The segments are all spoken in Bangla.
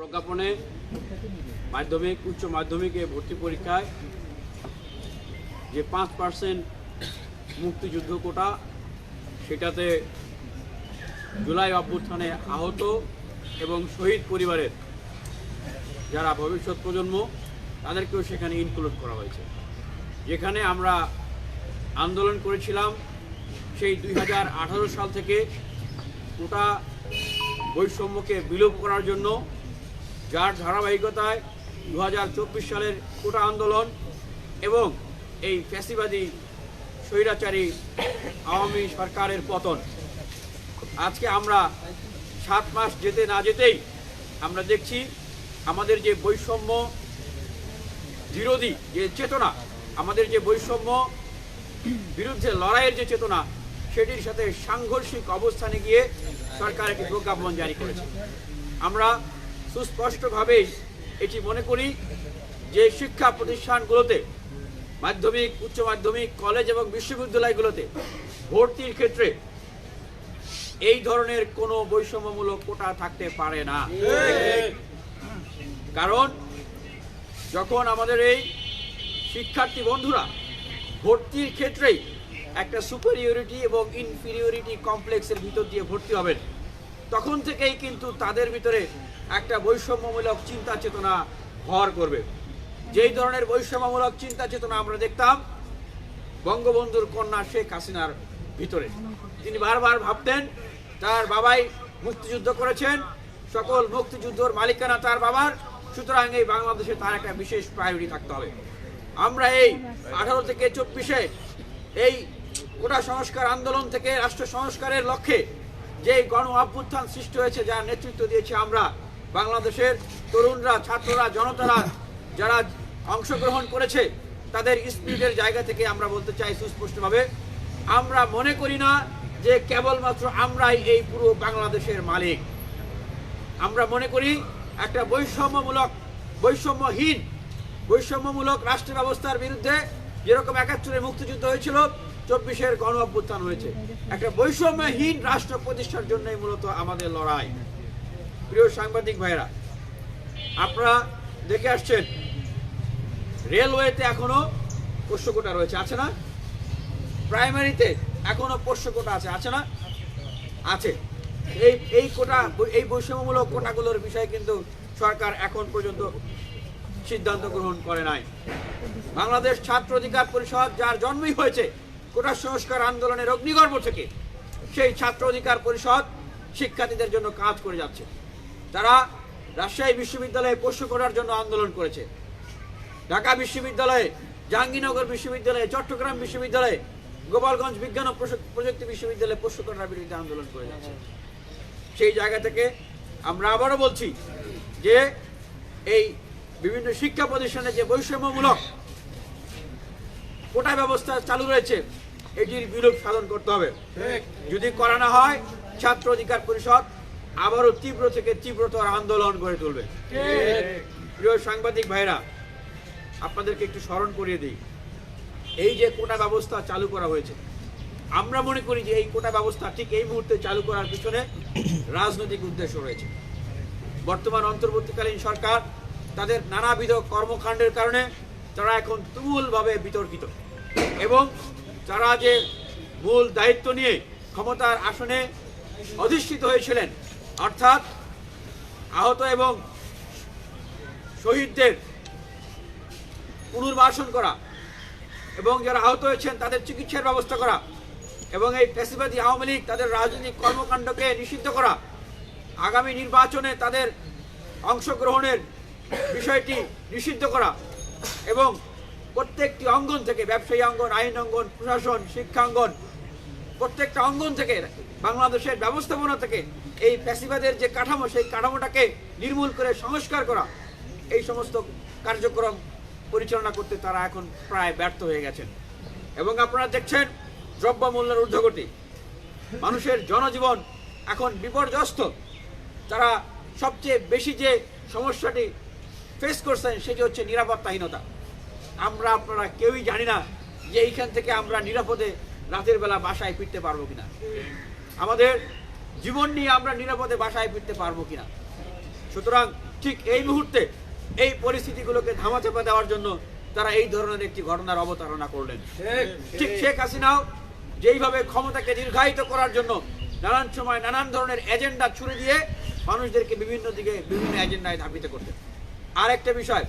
প্রজ্ঞাপনে মাধ্যমিক, উচ্চ মাধ্যমিকে ভর্তি পরীক্ষায় যে পাঁচ পার্সেন্ট মুক্তিযুদ্ধ কোটা, সেটাতে জুলাই অভ্যুত্থানে আহত এবং শহীদ পরিবারের যারা ভবিষ্যৎ প্রজন্ম, তাদেরকেও সেখানে ইনক্লুড করা হয়েছে। যেখানে আমরা আন্দোলন করেছিলাম সেই দুই হাজার আঠারো সাল থেকে কোটা বৈষম্যকে বিলোপ করার জন্য যার ধারাবাহিকতায় দু হাজার চব্বিশ সালের কোটা আন্দোলন এবং এই ফ্যাসিবাদী স্বৈরাচারী আওয়ামী সরকারের পতন। আজকে আমরা সাত মাস যেতে না যেতেই আমরা দেখছি আমাদের যে বৈষম্য বিরোধী যে চেতনা, আমাদের যে বৈষম্য বিরুদ্ধে লড়াইয়ের যে চেতনা, সেটির সাথে সাংঘর্ষিক অবস্থানে গিয়ে সরকার একটি প্রজ্ঞাপন জারি করেছে। আমরা সুস্পষ্টভাবেই এটি মনে করি যে শিক্ষা প্রতিষ্ঠানগুলোতে মাধ্যমিক, উচ্চ মাধ্যমিক, কলেজ এবং বিশ্ববিদ্যালয়গুলোতে ভর্তির ক্ষেত্রে এই ধরনের কোনো বৈষম্যমূলক কোটা থাকতে পারে না। কারণ যখন আমাদের এই শিক্ষার্থী বন্ধুরা ভর্তির ক্ষেত্রেই একটা সুপেরিয়রিটি এবং ইনফিরিয়রিটি কমপ্লেক্সের ভিতর দিয়ে ভর্তি হবেন, তখন থেকেই কিন্তু তাদের ভিতরে একটা বৈষম্যমূলক চিন্তা চেতনা ভর করবে। যেই ধরনের বৈষম্যমূলক চিন্তা চেতনা আমরা দেখতাম, বঙ্গবন্ধুর কন্যা শেখ হাসিনার ভিতরে। তিনি বারবার ভাবতেন, তার বাবাই মুক্তিযুদ্ধ করেছেন, সকল মুক্তিযুদ্ধর মালিকানা তার বাবার, সুতরাং এই বাংলাদেশে তার একটা বিশেষ প্রায়োরিটি থাকতে হবে। আমরা এই আঠারো থেকে চব্বিশে এই কোটা সংস্কার আন্দোলন থেকে রাষ্ট্র সংস্কারের লক্ষ্যে যে গণ অভ্যুত্থান সৃষ্টি হয়েছে, যার নেতৃত্ব দিয়েছে আমরা বাংলাদেশের তরুণরা, ছাত্ররা, জনতারা যারা অংশগ্রহণ করেছে, তাদের স্পিরিটের জায়গা থেকে আমরা বলতে চাই সুস্পষ্টভাবে, আমরা মনে করি না যে কেবলমাত্র আমরাই এই পুরো বাংলাদেশের মালিক। আমরা মনে করি একটা বৈষম্যমূলক, বৈষম্যহীন, বৈষম্যমূলক রাষ্ট্র ব্যবস্থার বিরুদ্ধে যেরকম একাত্তরে মুক্তিযুদ্ধ হয়েছিল, চব্বিশের গণ অভ্যুত্থান হয়েছে। একটা বৈষম্যহীন রাষ্ট্র প্রতিষ্ঠার জন্যই মূলত আমাদের লড়াই। প্রিয় সাংবাদিক ভাইরা আপনারা দেখে আসছেন, রেলওয়েতে এখনও পোষ্য কোটা রয়েছে, আছে না? প্রাইমারিতে এখনও পোষ্য কোটা আছে আছে না? আছে। এই এই কোটা, এই বৈষম্যমূলক কোটাগুলোর বিষয়ে কিন্তু সরকার এখন পর্যন্ত সিদ্ধান্ত গ্রহণ করে নাই। বাংলাদেশ ছাত্র অধিকার পরিষদ, যার জন্মই হয়েছে কোটা সংস্কার আন্দোলনের অগ্নিগর্ভ থেকে, সেই ছাত্র অধিকার পরিষদ শিক্ষার্থীদের জন্য কাজ করে যাচ্ছে। তারা রাজশাহী বিশ্ববিদ্যালয়ে পোষ্য কোটার জন্য আন্দোলন করেছে। ঢাকা বিশ্ববিদ্যালয়ে জাহাঙ্গীরনগর বিশ্ববিদ্যালয়ে চট্টগ্রাম বিশ্ববিদ্যালয়ে গোপালগঞ্জ বিজ্ঞান ও প্রযুক- প্রযুক্তি বিশ্ববিদ্যালয়ে পোষ্য কোটার বিরুদ্ধে আন্দোলন করে যাচ্ছে। সেই জায়গা থেকে আমরা আবারও বলছি যে এই বিভিন্ন শিক্ষা প্রতিষ্ঠানে যে বৈষম্যমূলক কোটা ব্যবস্থা চালু রয়েছে এটির বিলোপ সাধন করতে হবে। যদি করানো হয় ছাত্র অধিকার পরিষদ আবারও তীব্র থেকে তীব্রতর আন্দোলন গড়ে তুলবে। প্রিয় সাংবাদিক ভাইরা আপনাদেরকে একটু স্মরণ করিয়ে দিই। এই যে কোটা ব্যবস্থা চালু করা হয়েছে আমরা মনে করি যে এই কোটা ব্যবস্থা ঠিক এই মুহূর্তে চালু করার পিছনে রাজনৈতিক উদ্দেশ্য রয়েছে। বর্তমান অন্তর্বর্তীকালীন সরকার তাদের নানাবিধ কর্মকাণ্ডের কারণে তারা এখন তুমুলভাবে বিতর্কিত এবং তারা যে মূল দায়িত্ব নিয়ে ক্ষমতার আসনে অধিষ্ঠিত হয়েছিলেন অর্থাৎ আহত এবং শহীদদের পুনর্বাসন করা এবং যারা আহত হয়েছেন তাদের চিকিৎসার ব্যবস্থা করা এবং এই ফ্যাসিবাদী আওয়ামী লীগ তাদের রাজনৈতিক কর্মকাণ্ডকে নিষিদ্ধ করা। আগামী নির্বাচনে তাদের অংশগ্রহণের বিষয়টি নিষিদ্ধ করা এবং প্রত্যেকটি অঙ্গন থেকে, ব্যবসায়ী অঙ্গন, আইন অঙ্গন, প্রশাসন শিক্ষাঙ্গন প্রত্যেকটা অঙ্গন থেকে বাংলাদেশের ব্যবস্থাপনা থেকে এই ফ্যাসিবাদের যে কাঠামো, সেই কাঠামোটাকে নির্মূল করে সংস্কার করা, এই সমস্ত কার্যক্রম পরিচালনা করতে তারা এখন প্রায় ব্যর্থ হয়ে গেছেন। এবং আপনারা দেখছেন দ্রব্যমূল্যের ঊর্ধ্বগতি। মানুষের জনজীবন এখন বিপর্যস্ত। তারা সবচেয়ে বেশি যে সমস্যাটি ফেস করছেন, সেটি হচ্ছে নিরাপত্তাহীনতা। আমরা, আপনারা কেউই জানি না যে এইখান থেকে আমরা নিরাপদে রাতের বেলা বাসায় ফিরতে পারব কিনা। আমাদের জীবন নিয়ে আমরা নিরাপদে বাসায় ফিরতে পারব কিনা? সুতরাং ঠিক এই মুহূর্তে এই পরিস্থিতিগুলোকে ধামাচাপা দেওয়ার জন্য তারা এই ধরনের একটি ঘটনার অবতারণা করলেন। ঠিক শেখ হাসিনাও যেইভাবে ক্ষমতাকে দীর্ঘায়িত করার জন্য নানান সময় নানান ধরনের এজেন্ডা ছুড়ে দিয়ে মানুষদেরকে বিভিন্ন দিকে বিভিন্ন এজেন্ডায় ধাবিত করতেন। আর একটা বিষয়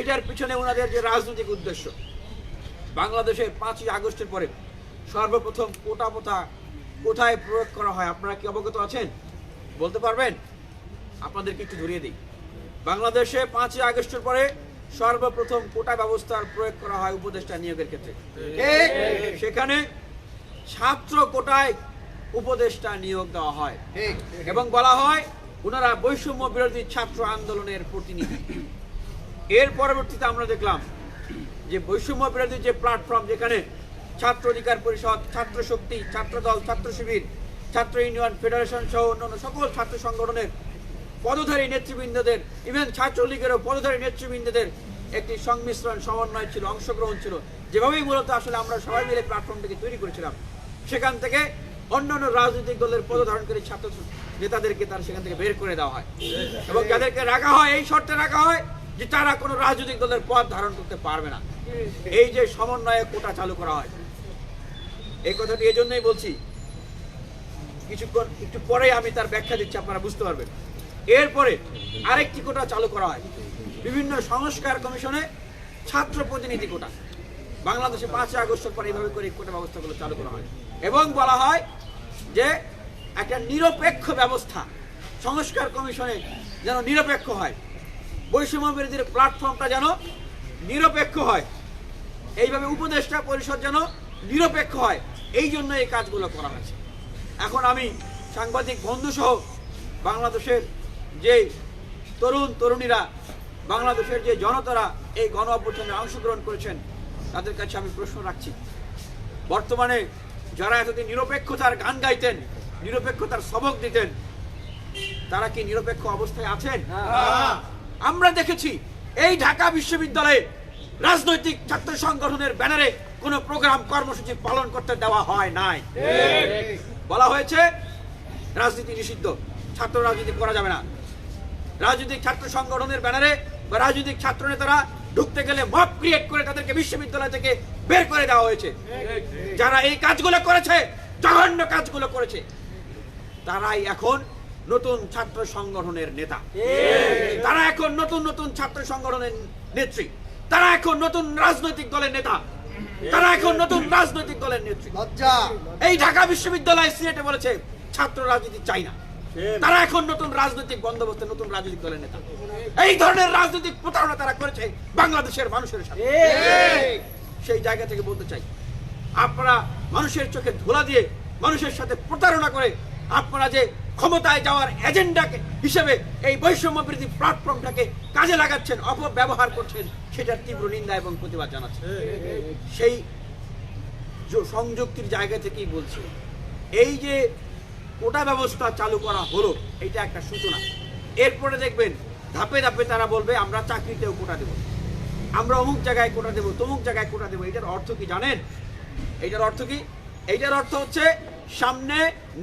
এটার পিছনে ওনাদের যে রাজনৈতিক উদ্দেশ্য বাংলাদেশে পাঁচই আগস্টের পরে সর্বপ্রথম কোটা প্রথা কোথায় প্রয়োগ করা হয়? আপনারা কি অবগত আছেন? বলতে পারবেন? আপনাদেরকে একটু ধরিয়ে দিই। বাংলাদেশে পাঁচই আগস্টের পরে সর্বপ্রথম কোটা ব্যবস্থার প্রয়োগ করা হয় উপদেষ্টা নিয়োগের ক্ষেত্রে। সেখানে ছাত্র কোটায় উপদেষ্টা নিয়োগ দেওয়া হয়। এবং বলা হয় ওনারা বৈষম্য বিরোধী ছাত্র আন্দোলনের প্রতিনিধি। এর পরবর্তীতে আমরা দেখলাম যে বৈষম্য বিরোধী যে প্ল্যাটফর্ম যেখানে ছাত্র অধিকার পরিষদ, ছাত্র শক্তি, ছাত্র দল, ছাত্র শিবির, ছাত্র ইউনিয়ন, ফেডারেশন সহ অন্যান্য সকল ছাত্র সংগঠনের পদধারী নেতৃবৃন্দদের, ইভেন ছাত্রলীগেরও পদধারী নেতৃবৃন্দদের একটি সংমিশ্রণ, সমন্বয় ছিল, অংশগ্রহণ ছিল। যেভাবেই মূলত আসলে আমরা সবাই মিলে প্ল্যাটফর্মটাকে তৈরি করেছিলাম, সেখান থেকে অন্যান্য রাজনৈতিক দলের পদধারণকারী ছাত্র নেতাদেরকে তার সেখান থেকে বের করে দেওয়া হয় এবং যাদেরকে রাখা হয়, এই শর্তে রাখা হয় যে তারা কোনো রাজনৈতিক দলের পদ ধারণ করতে পারবে না। এই যে সমন্বয়ে কোটা চালু করা হয় এই কথাটি এই জন্যই বলছি। কিছুক্ষণ, একটু পরে আমি তার ব্যাখ্যা দিচ্ছি, আপনারা বুঝতে পারবেন। এরপরে আরেকটি কোটা চালু করা হয়। বিভিন্ন সংস্কার কমিশনে ছাত্র প্রতিনিধি কোটা। বাংলাদেশে পাঁচই আগস্টের পর এইভাবে করে কোটা ব্যবস্থাগুলো চালু করা হয়। এবং বলা হয় যে, একটা নিরপেক্ষ ব্যবস্থা, সংস্কার কমিশনে যেন নিরপেক্ষ হয়। বৈষম্য বিরোধীর প্ল্যাটফর্মটা যেন নিরপেক্ষ হয়। এইভাবে উপদেষ্টা পরিষদ যেন নিরপেক্ষ হয়। এই জন্য এই কাজগুলো করা হয়েছে। এখন আমি সাংবাদিক, বন্ধুসহ বাংলাদেশের যে তরুণ, তরুণীরা, বাংলাদেশের যে জনতারা এই গণ অভ্যুত্থানে অংশগ্রহণ করেছেন, তাদের কাছে আমি প্রশ্ন রাখছি। বর্তমানে যারা এতদিন নিরপেক্ষতার গান গাইতেন, নিরপেক্ষতার সবক দিতেন, তারা কি নিরপেক্ষ অবস্থায় আছেন? আমরা দেখেছি এই ঢাকা বিশ্ববিদ্যালয়ে রাজনৈতিক ছাত্র সংগঠনের ব্যানারে কোনো প্রোগ্রাম কর্মসূচি পালন করতে দেওয়া হয় নাই। বলা হয়েছে, রাজনীতি নিষিদ্ধ, ছাত্র রাজনীতি করা যাবে না। রাজনৈতিক ছাত্র সংগঠনের ব্যানারে বা রাজনৈতিক ছাত্র নেতারা ঢুকতে গেলে মব ক্রিয়েট করে তাদেরকে বিশ্ববিদ্যালয় থেকে বের করে দেওয়া হয়েছে। যারা এই কাজগুলো করেছে, জঘন্য কাজগুলো করেছে, তারাই এখন নতুন ছাত্র সংগঠনের নেতা। তারা এখন নতুন নতুন ছাত্র সংগঠনের নেত্রী। তারা এখন নতুন রাজনৈতিক দলের নেতা। তারা এখন নতুন রাজনৈতিক দলের নেত্রী। লজ্জা। এই ঢাকা বিশ্ববিদ্যালয় সিনেটে বলেছে ছাত্র রাজনীতি চাই না। তারা এখন নতুন রাজনৈতিক বন্দোবস্তে নতুন রাজনৈতিক দলের নেতা। এই ধরনের রাজনৈতিক প্রতারণা তারা করেছে বাংলাদেশের মানুষের সাথে। সেই জায়গা থেকে বলতে চাই আপনারা মানুষের চোখে ধোলা দিয়ে মানুষের সাথে প্রতারণা করে আপনারা যে ক্ষমতায় যাওয়ার এজেন্ডাকে হিসেবে এই বৈষম্য বিরোধী প্ল্যাটফর্মটাকে কাজে লাগাচ্ছেন, অপব্যবহার করছেন, সেটার তীব্র নিন্দা এবং প্রতিবাদ জানাচ্ছেন। সেই সংযুক্তির জায়গা থেকেই বলছি, এই যে কোটা ব্যবস্থা চালু করা হলো, এটা একটা সূচনা। এরপরে দেখবেন, ধাপে ধাপে তারা বলবে, আমরা চাকরিতেও কোটা দেব। আমরা অমুক জায়গায় কোটা দেবো, তমুক জায়গায় কোটা দেবো, এটার অর্থ কি জানেন? এইটার অর্থ কি? এইটার অর্থ হচ্ছে, সামনে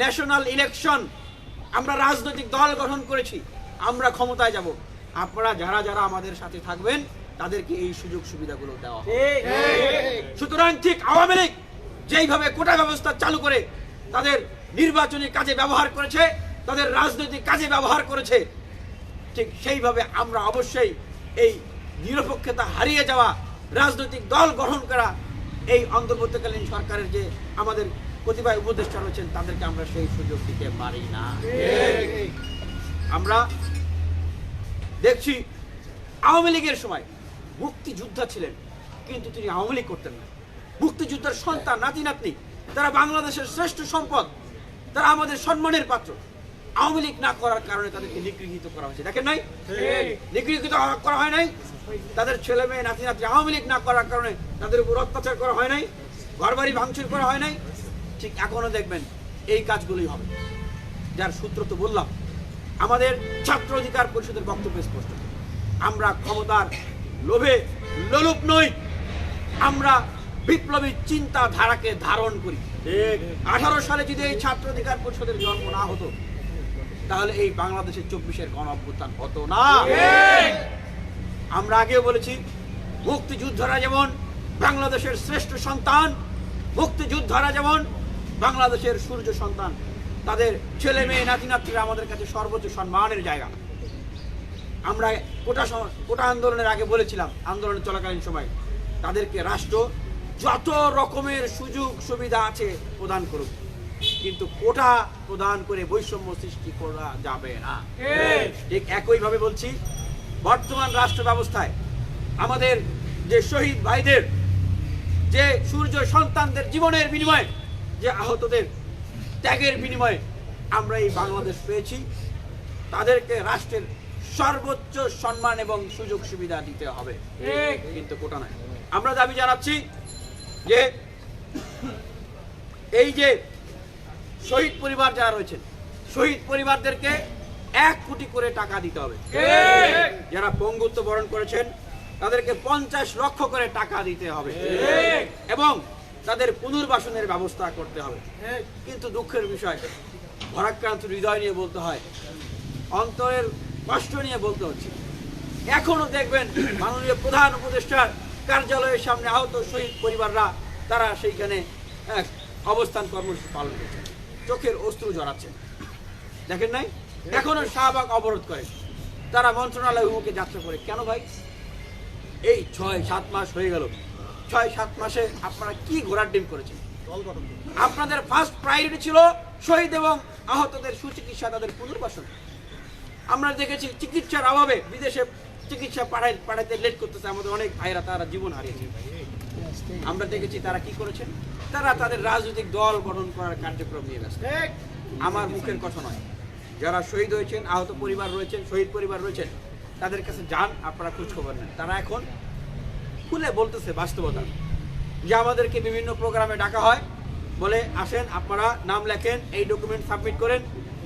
ন্যাশনাল ইলেকশন আমরা রাজনৈতিক দল গঠন করেছি আমরা ক্ষমতায় যাব। আপনারা যারা যারা আমাদের সাথে থাকবেন তাদেরকে এই সুযোগ সুবিধাগুলো দেওয়া সুতরাং ঠিক আওয়ামী লীগ যেইভাবে কোটা ব্যবস্থা চালু করে তাদের নির্বাচনী কাজে ব্যবহার করেছে তাদের রাজনৈতিক কাজে ব্যবহার করেছে ঠিক সেইভাবে আমরা অবশ্যই এই নিরপেক্ষতা হারিয়ে যাওয়া রাজনৈতিক দল গঠন করা এই অন্তর্বর্তীকালীন সরকারের যে আমাদের কতিপয় উপদেষ্টা রয়েছেন তাদেরকে আমরা সেই সুযোগ দিতে পারি না। আমরা দেখছি আওয়ামী লীগের সময় মুক্তিযোদ্ধা ছিলেন, কিন্তু তিনি আওয়ামী লীগ করতেন না। মুক্তিযোদ্ধার সন্তান, নাতি, নাতনি, তারা বাংলাদেশের শ্রেষ্ঠ সম্পদ, তারা আমাদের সম্মানের পাত্র। আওয়ামী লীগ না করার কারণে তাদেরকে নিগৃহীত করা হয়েছে। দেখেন নাই? নিগৃহীত করা হয় নাই? তাদের ছেলে মেয়ে নাতি নাতি আওয়ামী লীগ না করার কারণে তাদের উপর অত্যাচার করা হয় নাই? ঘর বাড়ি ভাঙচুর করা হয় নাই? ঠিক এখনও দেখবেন এই কাজগুলোই হবে। যার সূত্র তো বললাম আমাদের ছাত্র অধিকার পরিষদের বক্তব্য স্পষ্ট। আমরা ক্ষমতার লোভে লোলুপ নই আমরা বিপ্লবী চিন্তাধারাকে ধারণ করি। আঠারো সালে যদি এই ছাত্র অধিকার পরিষদের জন্ম না হতো তাহলে এই বাংলাদেশের চব্বিশের গণ অভ্যুত্থান হতো না। আমরা আগেও বলেছি মুক্তিযুদ্ধরা যেমন বাংলাদেশের শ্রেষ্ঠ সন্তান মুক্তিযুদ্ধরা যেমন বাংলাদেশের সূর্য সন্তান তাদের ছেলে মেয়ে নাতি নাতিরা আমাদের কাছে সর্বোচ্চ সম্মানের জায়গা। আমরা কোটা কোটা আন্দোলনের আগে বলেছিলাম আন্দোলন চলাকালীন সময় তাদেরকে রাষ্ট্র যত রকমের সুযোগ সুবিধা আছে প্রদান করুক। কিন্তু কোটা প্রদান করে বৈষম্য সৃষ্টি করা যাবে না। ঠিক একইভাবে বলছি বর্তমান রাষ্ট্র ব্যবস্থায় আমাদের যে শহীদ ভাইদের যে সূর্য সন্তানদের জীবনের বিনিময়ে যে আহতদের ত্যাগের বিনিময়ে আমরা এই বাংলাদেশ পেয়েছি। তাদেরকে রাষ্ট্রের সর্বোচ্চ সম্মান এবং সুযোগ সুবিধা দিতে হবে। কিন্তু কোটা নয়। আমরা দাবি জানাচ্ছি যে এই যে শহীদ পরিবার যারা রয়েছেন শহীদ পরিবারদেরকে এক কোটি করে টাকা দিতে হবে। যারা পঙ্গুত্ব বরণ করেছেন তাদেরকে পঞ্চাশ লক্ষ করে টাকা দিতে হবে। এবং তাদের পুনর্বাসনের ব্যবস্থা করতে হবে। কিন্তু দুঃখের বিষয়, ভরাক্রান্ত হৃদয় নিয়ে বলতে হয়, অন্তরের কষ্ট নিয়ে বলতে হচ্ছে। এখনও দেখবেন মাননীয় প্রধান উপদেষ্টার কার্যালয়ের সামনে আহত শহীদ পরিবাররা, তারা সেইখানে অবস্থান কর্মসূচি পালন করছে। চোখের অস্ত্র জড়াচ্ছেন দেখেন নাই? এখনও শাহবাগ অবরোধ করে। তারা মন্ত্রণালয় অভিমুখে যাত্রা করে। কেন ভাই? এই ছয়, সাত মাস হয়ে গেল। ছয় সাত মাসে আপনারা কি ঘোড়ার ডিম করেছেন? আপনাদের ফার্স্ট প্রায়োরিটি ছিল শহীদ এবং আহতদের সুচিকিৎসা তাদের পুনর্বাসন। আমরা দেখেছি চিকিৎসার অভাবে বিদেশে চিকিৎসা পাঠাই পাঠাইতে লেট করতেছে আমাদের অনেক ভাইরা তারা জীবন হারিয়েছে। আমরা দেখেছি তারা কি করেছেন? তারা তাদের রাজনৈতিক দল গঠন করার কার্যক্রম নিয়ে ব্যস্ত। আমার মুখের কথা নয় যারা শহীদ হয়েছেন আহত পরিবার রয়েছেন শহীদ পরিবার রয়েছেন তাদের কাছে যান আপনারা খোঁজ খবর নেন। তারা এখন খুলে বলতেছে বাস্তবতা। যে আমাদেরকে বিভিন্ন প্রোগ্রামে ডাকা হয় বলে আসেন আপনারা নাম লেখেন এই ডকুমেন্ট সাবমিট করেন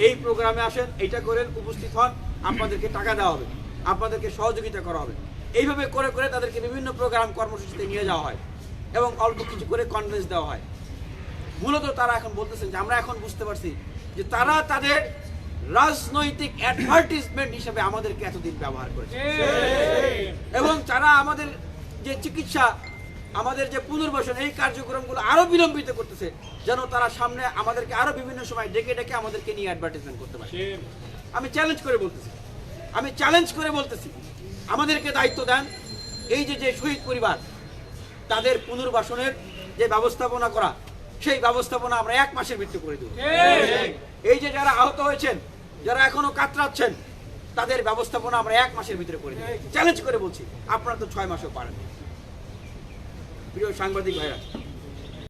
এই প্রোগ্রামে আসেন এইটা করেন উপস্থিত হন আপনাদেরকে টাকা দেওয়া হবে আপনাদেরকে সহযোগিতা করা হবে। এইভাবে করে করে তাদেরকে বিভিন্ন প্রোগ্রাম কর্মসূচিতে নিয়ে যাওয়া হয় এবং অল্প কিছু করে কনভেন্স দেওয়া হয়। মূলত তারা এখন বলতেছেন যে আমরা এখন বুঝতে পারছি যে তারা তাদের রাজনৈতিক অ্যাডভার্টিসমেন্ট হিসেবে আমাদেরকে এতদিন ব্যবহার করেছে। এবং তারা আমাদের যে চিকিৎসা আমাদের যে পুনর্বাসন এই কার্যক্রমগুলো আরও বিলম্বিত করতেছে যেন তারা সামনে আমাদেরকে আরও বিভিন্ন সময় ডেকে ডেকে আমাদেরকে নিয়ে অ্যাডভার্টাইজমেন্ট করতে পারে। আমি চ্যালেঞ্জ করে বলতেছি। আমি চ্যালেঞ্জ করে বলতেছি আমাদেরকে দায়িত্ব দেন এই যে যে শহীদ পরিবার তাদের পুনর্বাসনের যে ব্যবস্থাপনা করা সেই ব্যবস্থাপনা আমরা এক মাসের ভিত্তি করে দেব। এই যে যারা আহত হয়েছেন যারা এখনও কাতরাচ্ছেন তাদের ব্যবস্থাপনা আমরা এক মাসের ভিতরে করে দেব। চ্যালেঞ্জ করে বলছি আপনারা তো ছয় মাসও পারেন। প্রিয় সাংবাদিক ভাইরা